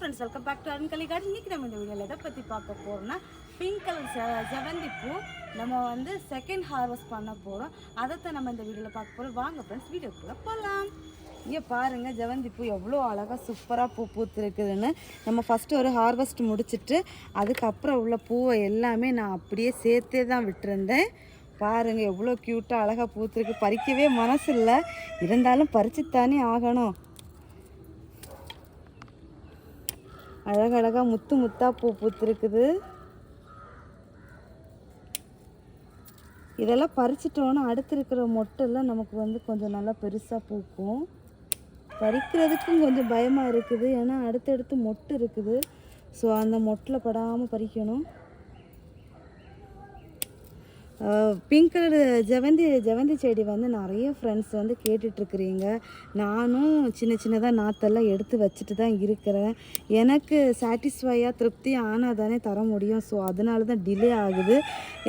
Friends welcome back to Arunkalai garden இன்றைக்கி நம்ம இந்த வீடியோவில் எதை பற்றி பார்க்க போகிறோம்னா பிங்க் கலர் செ செவந்தி பூ நம்ம வந்து செகண்ட் ஹார்வெஸ்ட் பண்ண போகிறோம் அதைத்தான் நம்ம இந்த வீடியோவில் பார்க்க போகிறோம் வாங்க ஃப்ரெண்ட்ஸ் வீடியோக்குள்ளே போகலாம் இங்கே பாருங்கள் ஜெவந்தி பூ எவ்வளோ அழகாக சூப்பராக பூ பூத்துருக்குதுன்னு. நம்ம ஃபஸ்ட்டு ஒரு ஹார்வெஸ்ட் முடிச்சிட்டு அதுக்கப்புறம் உள்ள பூவை எல்லாமே நான் அப்படியே சேர்த்தே தான் விட்டுருந்தேன். பாருங்கள் எவ்வளோ க்யூட்டாக அழகாக பூத்துருக்கு. பறிக்கவே மனசு இல்லை இருந்தாலும் பறிச்சுத்தானே ஆகணும். அழகழகாக முத்து முத்தாக பூ பூத்துருக்குது. இதெல்லாம் பறிச்சிட்டோன்னா அடுத்து இருக்கிற மொட்டெல்லாம் நமக்கு வந்து கொஞ்சம் நல்லா பெருசாக பூக்கும். பறிக்கிறதுக்கும் கொஞ்சம் பயமாக இருக்குது. ஏன்னா அடுத்தடுத்து மொட்டு இருக்குது. ஸோ அந்த மொட்டில் படாமல் பறிக்கணும். பிங்க் கலர் ஜெவந்தி ஜெவந்தி செடி வந்து நிறைய ஃப்ரெண்ட்ஸ் வந்து கேட்டுட்ருக்குறீங்க. நானும் சின்ன சின்னதாக நாற்றெல்லாம் எடுத்து வச்சுட்டு தான் இருக்கிறேன். எனக்கு சாட்டிஸ்ஃபையாக திருப்தி ஆனால் தானே தர முடியும். ஸோ அதனால தான் டிலே ஆகுது.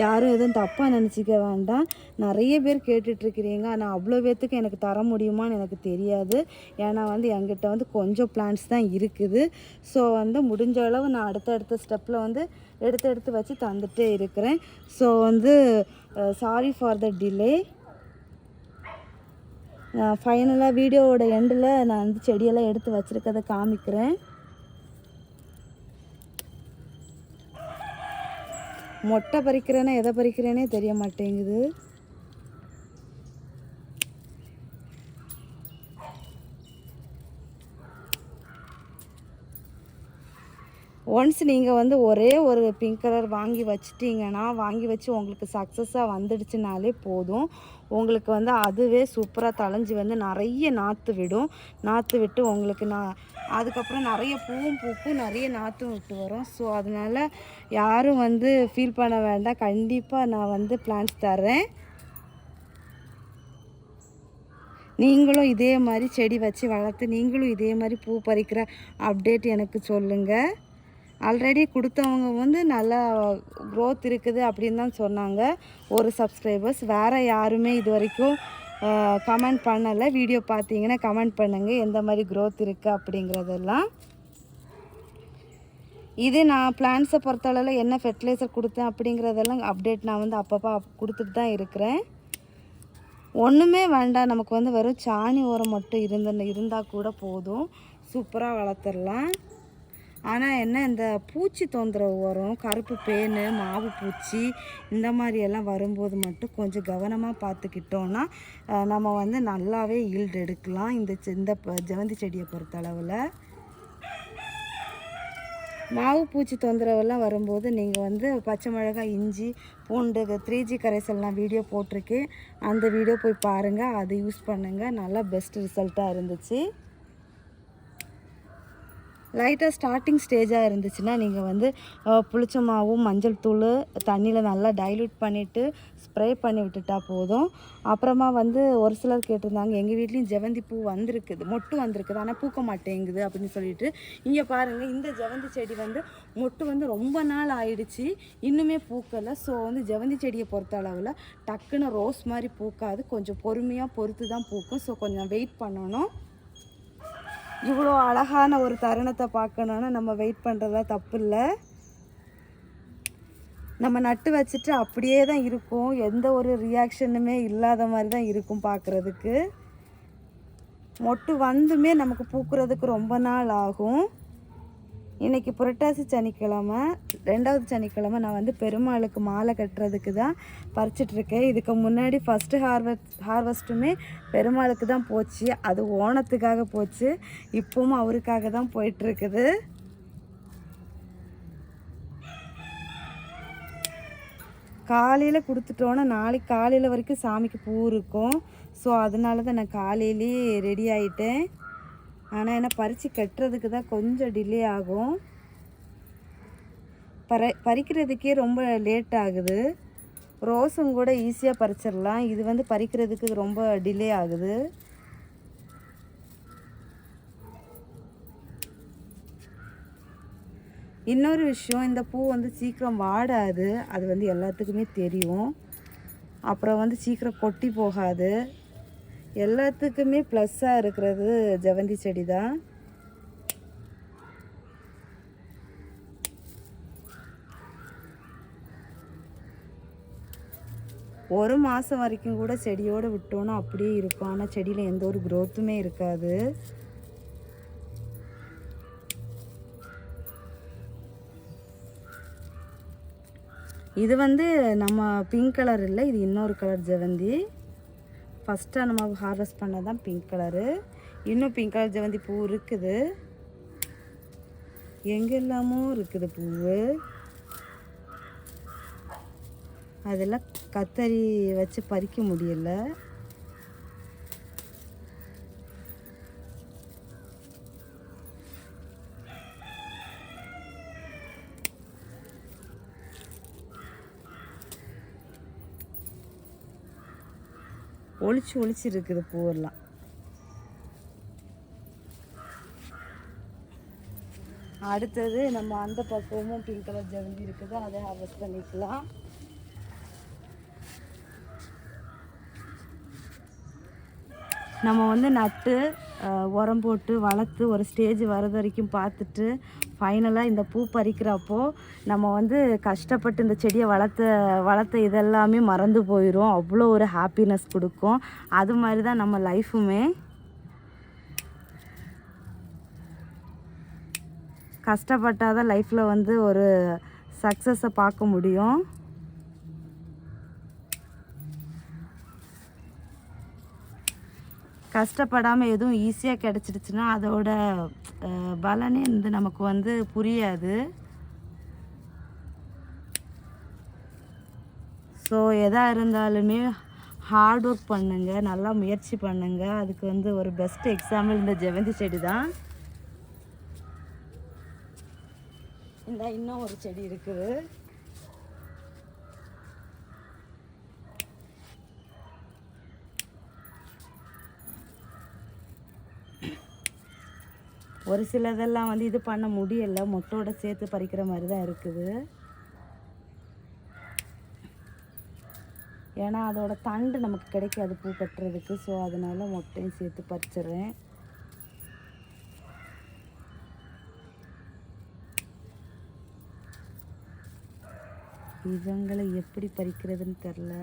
யாரும் எதுவும் தப்பாக நினச்சிக்க வேண்டாம். நிறைய பேர் கேட்டுட்ருக்கிறீங்க. ஆனால் அவ்வளோ பேர்த்துக்கு எனக்கு தர முடியுமான்னு எனக்கு தெரியாது. ஏன்னா வந்து என்கிட்ட வந்து கொஞ்சம் பிளான்ஸ் தான் இருக்குது. ஸோ வந்து முடிஞ்ச அளவு நான் அடுத்தடுத்த ஸ்டெப்பில் வந்து எடுத்து எடுத்து வச்சு தந்துகிட்டே இருக்கிறேன். ஸோ வந்து சாரி ஃபார் த டிலே ஃபைனலாக வீடியோவோட எண்டில் நான் வந்து செடியெல்லாம் எடுத்து வச்சுருக்கதை காமிக்கிறேன். மொட்டை பறிக்கிறேன்னா எதை பறிக்கிறேனே தெரிய மாட்டேங்குது. ஒன்ஸ் நீங்கள் வந்து ஒரே ஒரு பிங்க் கலர் வாங்கி வச்சிட்டிங்கன்னா வாங்கி வச்சு உங்களுக்கு சக்ஸஸாக வந்துடுச்சுனாலே போதும். உங்களுக்கு வந்து அதுவே சூப்பராக தளைஞ்சி வந்து நிறைய நாற்று விடும். நாற்று விட்டு உங்களுக்கு நான் அதுக்கப்புறம் நிறைய பூவும் பூக்கும் நிறைய நாற்றும் விட்டு வரும். ஸோ அதனால் யாரும் வந்து ஃபீல் பண்ண வேண்டாம். கண்டிப்பாக நான் வந்து பிளான்ஸ் தரேன் நீங்களும் இதே மாதிரி செடி வச்சு வளர்த்து நீங்களும் இதே மாதிரி பூ பறிக்கிற அப்டேட் எனக்கு சொல்லுங்கள் ஆல்ரெடி கொடுத்தவங்க வந்து நல்லா க்ரோத் இருக்குது அப்படின்னு தான் சொன்னாங்க. ஒரு சப்ஸ்கிரைபர்ஸ் வேறு யாருமே இது வரைக்கும் கமெண்ட் பண்ணலை. வீடியோ பார்த்தீங்கன்னா கமெண்ட் பண்ணுங்கள் எந்த மாதிரி க்ரோத் இருக்குது அப்படிங்கிறதெல்லாம். இது நான் பிளான்ஸை பொறுத்தளவில் என்ன ஃபெர்டிலைசர் கொடுத்தேன் அப்படிங்கிறதெல்லாம் அப்டேட் நான் வந்து அப்பப்போ கொடுத்துட்டு தான் இருக்கிறேன். ஒன்றுமே வேண்டாம். நமக்கு வந்து வெறும் சாணி உரம் மட்டும் இருந்த இருந்தால் கூட போதும். சூப்பராக வளர்த்துடலாம். ஆனால் என்ன இந்த பூச்சி தொந்தரவு வரும். கருப்பு பேனு மாவு பூச்சி இந்த மாதிரியெல்லாம் வரும்போது மட்டும் கொஞ்சம் கவனமாக பார்த்துக்கிட்டோன்னா நம்ம வந்து நல்லாவே ஈல்டு எடுக்கலாம். இந்த செ- இந்த ப- ஜெவந்தி செடியை பொறுத்தளவில். மாவு பூச்சி தொந்தரவெல்லாம் வரும்போது நீங்கள் வந்து பச்சை மிளகாய் இஞ்சி பூண்டு த்ரீ ஜி கரைசல்லாம் வீடியோ போட்டிருக்கேன். அந்த வீடியோ போய் பாருங்கள் அதை யூஸ் பண்ணுங்கள் நல்லா பெஸ்ட் ரிசல்ட்டாக இருந்துச்சு. லைட்டாக ஸ்டார்டிங் ஸ்டேஜாக இருந்துச்சுன்னா நீங்கள் வந்து புளிச்ச மாவும் மஞ்சள் தூள் தண்ணியில் நல்லா டைல்யூட் பண்ணிவிட்டு ஸ்ப்ரே பண்ணி விட்டுட்டா போதும். அப்புறமா வந்து ஒரு சிலர் கேட்டிருந்தாங்க எங்கள் வீட்லேயும் ஜெவந்தி பூ வந்திருக்குது மொட்டு வந்திருக்குது ஆனால் பூக்க மாட்டேங்குது அப்படின்னு சொல்லிட்டு. இங்கே பாருங்கள் இந்த ஜெவந்தி செடி வந்து மொட்டு வந்து ரொம்ப நாள் ஆயிடுச்சு இன்னுமே பூக்கலை. ஸோ வந்து ஜெவந்தி செடியை பொறுத்த அளவில் டக்குன்னு ரோஸ் மாதிரி பூக்காது கொஞ்சம் பொறுமையாக பொறுத்து தான் பூக்கும். ஸோ கொஞ்சம் வெயிட் பண்ணணும். இவ்வளோ அழகான ஒரு தருணத்தை பார்க்கணுன்னா நம்ம வெயிட் பண்ணுறதா தப்பு இல்லை நம்ம நட்டு வச்சுட்டு அப்படியே தான் இருக்கும். எந்த ஒரு ரியாக்ஷனுமே இல்லாத மாதிரி தான் இருக்கும் பார்க்குறதுக்கு. மொட்டு வந்துமே நமக்கு பூக்கிறதுக்கு ரொம்ப நாள் ஆகும். இன்னைக்கு புரட்டாசி சனிக்கிழமை ரெண்டாவது சனிக்கிழமை நான் வந்து பெருமாளுக்கு மாலை கட்டுறதுக்கு தான் பறிச்சிட்ருக்கேன். இதுக்கு முன்னாடி ஃபஸ்ட்டு ஹார்வெஸ்ட் ஹார்வெஸ்ட்டுமே பெருமாளுக்கு தான் போச்சு. அது ஓணத்துக்காக போச்சு. இப்போவும் அவருக்காக தான் போயிட்டுருக்குது காலையில் கொடுத்துட்டோன்னா நாளைக்கு காலையில் வரைக்கும் சாமிக்கு பூ இருக்கும். ஸோ அதனால தான் நான் காலையிலேயே ரெடி ஆகிட்டேன் ஆனால் என்ன பறித்து கட்டுறதுக்கு தான் கொஞ்சம் டிலே ஆகும். பற பறிக்கிறதுக்கே ரொம்ப லேட் ஆகுது. ரோஸும் கூட ஈஸியாக பறிச்சிடலாம். இது வந்து பறிக்கிறதுக்கு ரொம்ப டிலே ஆகுது. இன்னொரு விஷயம் இந்த பூ வந்து சீக்கிரம் வாடாது. அது வந்து எல்லாத்துக்குமே தெரியும். அப்புறம் வந்து சீக்கிரம் கொட்டி போகாது. எல்லாத்துக்குமே ப்ளஸ்ஸாக இருக்கிறது ஜவந்தி செடி தான் ஒரு மாதம் வரைக்கும் கூட செடியோடு விட்டோன்னா அப்படியே இருக்கும். ஆனால் செடியில் எந்த ஒரு க்ரோத்துமே இருக்காது. இது வந்து நம்ம பிங்க் கலர் இல்லை இது இன்னொரு கலர் ஜெவந்தி. ஃபஸ்ட்டாக நம்ம ஹார்வெஸ்ட் பண்ணது தான் பிங்க் கலரு இன்னும் பிங்க் கலர் ஜெவந்தி பூ இருக்குது எங்கெல்லாமோ இருக்குது பூவு. அதெல்லாம் கத்தரி வச்சு பறிக்க முடியல. ஒளிச்சு ஒளிச்சு இருக்குது பூவெல்லாம். அடுத்தது நம்ம அந்த பக்கமும் பிங்க் கலர் ஜவந்தி இருக்குது. அதை ஹார்வெஸ்ட் பண்ணிக்கலாம். நம்ம வந்து நட்டு உரம் போட்டு வளர்த்து ஒரு ஸ்டேஜ் வரது வரைக்கும் பார்த்துட்டு ஃபைனலாக இந்த பூ பறிக்கிறப்போ நம்ம வந்து கஷ்டப்பட்டு இந்த செடியை வளர்த்த வளர்த்த இதெல்லாமே மறந்து போயிடும் அவ்வளோ ஒரு ஹாப்பினஸ் கொடுக்கும். அது மாதிரி தான் நம்ம லைஃபுமே கஷ்டப்பட்டால் தான் லைஃப்பில் வந்து ஒரு சக்ஸஸை பார்க்க முடியும். கஷ்டப்படாமல் எதுவும் ஈஸியாக கிடச்சிடுச்சுன்னா அதோட பலனே வந்து நமக்கு வந்து புரியாது. ஸோ எதாக இருந்தாலுமே ஹார்ட் ஒர்க் பண்ணுங்க நல்லா முயற்சி பண்ணுங்க. அதுக்கு வந்து ஒரு பெஸ்ட் எக்ஸாம்பிள் இந்த ஜெவந்தி செடி தான். இந்த இன்னும் ஒரு செடி இருக்குது. ஒரு சிலதெல்லாம் வந்து இது பண்ண முடியல. மொட்டோட சேர்த்து பறிக்கிற மாதிரி தான் இருக்குது. ஏன்னா அதோட தண்டு நமக்கு கிடைக்காது பூ கட்டுறதுக்கு. ஸோ அதனால் மொட்டையும் சேர்த்து பறிச்சிடுறேன். இவங்களை எப்படி பறிக்கிறதுன்னு தெரில.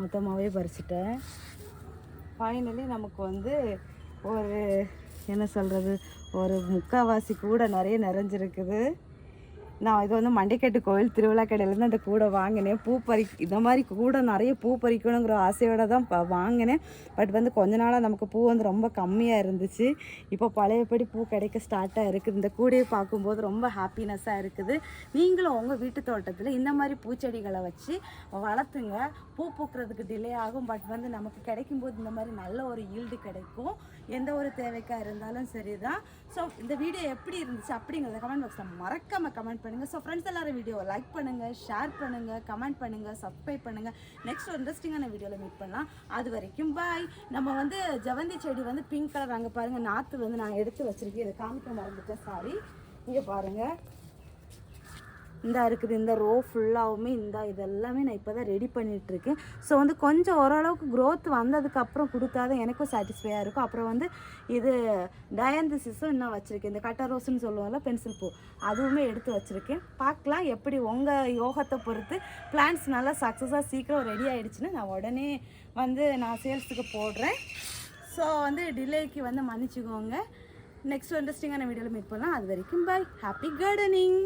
மொத்தமாகவே பறிச்சிட்டேன். ஃபைனலி நமக்கு வந்து ஒரு என்ன சொல்கிறது ஒரு முக்கால்வாசி கூட நிறைய நிறைஞ்சிருக்குது. நான் இது வந்து மண்டைக்கட்டு கோயில் திருவிழா கடையிலேருந்து அந்த கூடை வாங்கினேன். பூ பறி இந்த மாதிரி கூடை நிறைய பூ பறிக்கணுங்கிற ஆசையோடு தான் இப்போ வாங்கினேன். பட் வந்து கொஞ்ச நாளாக நமக்கு பூ வந்து ரொம்ப கம்மியாக இருந்துச்சு. இப்போ பழையபடி பூ கிடைக்க ஸ்டார்ட்டாக இருக்குது. இந்த கூடையை பார்க்கும்போது ரொம்ப ஹாப்பினஸ்ஸாக இருக்குது. நீங்களும் உங்கள் வீட்டு தோட்டத்தில் இந்த மாதிரி பூச்செடிகளை வச்சு வளர்த்துங்க. பூ பூக்கிறதுக்கு டிலே ஆகும். பட் வந்து நமக்கு கிடைக்கும்போது இந்த மாதிரி நல்ல ஒரு ஈல்டு கிடைக்கும். எந்த ஒரு தேவைக்காக இருந்தாலும் சரி தான் ஸோ இந்த வீடியோ எப்படி இருந்துச்சு அப்படிங்கிறத கமெண்ட் பாக்ஸில் மறக்காமல் கமெண்ட் பண்ணுங்கள் ஸோ ஃப்ரெண்ட்ஸ் எல்லாரும் வீடியோவை லைக் பண்ணுங்கள் ஷேர் பண்ணுங்கள் கமெண்ட் பண்ணுங்கள் சப்ஸ்கிரைப் பண்ணுங்கள் நெக்ஸ்ட் ஒரு இன்ட்ரெஸ்டிங்கான வீடியோவில் மீட் பண்ணலாம். அது வரைக்கும் பாய் நம்ம வந்து ஜவந்தி செடி வந்து பிங்க் கலர் அங்கே பாருங்கள் நாற்று வந்து நான் எடுத்து வச்சுருக்கேன். இதை காமிக்க மறந்துட்டேன். சாரி இங்கே பாருங்கள் இந்தா இருக்குது இந்த ரோ ஃபுல்லாகவுமே இந்த இதெல்லாமே நான் இப்போ தான் ரெடி பண்ணிகிட்ருக்கேன் ஸோ வந்து கொஞ்சம் ஓரளவுக்கு க்ரோத் வந்ததுக்கப்புறம் கொடுத்தா தான் எனக்கும் சாட்டிஸ்ஃபையாக இருக்கும். அப்புறம் வந்து இது டயாந்திசிஸும் இன்னும் வச்சுருக்கேன். இந்த கட்டா ரோஸ்ன்னு சொல்லுவோம்ல பென்சில் பூ. அதுவுமே எடுத்து வச்சுருக்கேன். பார்க்கலாம் எப்படி உங்கள் யோகத்தை பொறுத்து. பிளான்ஸ் நல்லா சக்ஸஸாக சீக்கிரம் ரெடி ஆகிடுச்சுன்னா நான் உடனே வந்து நான் சேல்ஸுக்கு போடுறேன். ஸோ வந்து டிலேக்கு வந்து மன்னிச்சுக்கோங்க. நெக்ஸ்ட் இன்ட்ரெஸ்டிங்கான வீடியோவில் மீட் பண்ணலாம். அது வரைக்கும் பாய் ஹாப்பி கார்டனிங்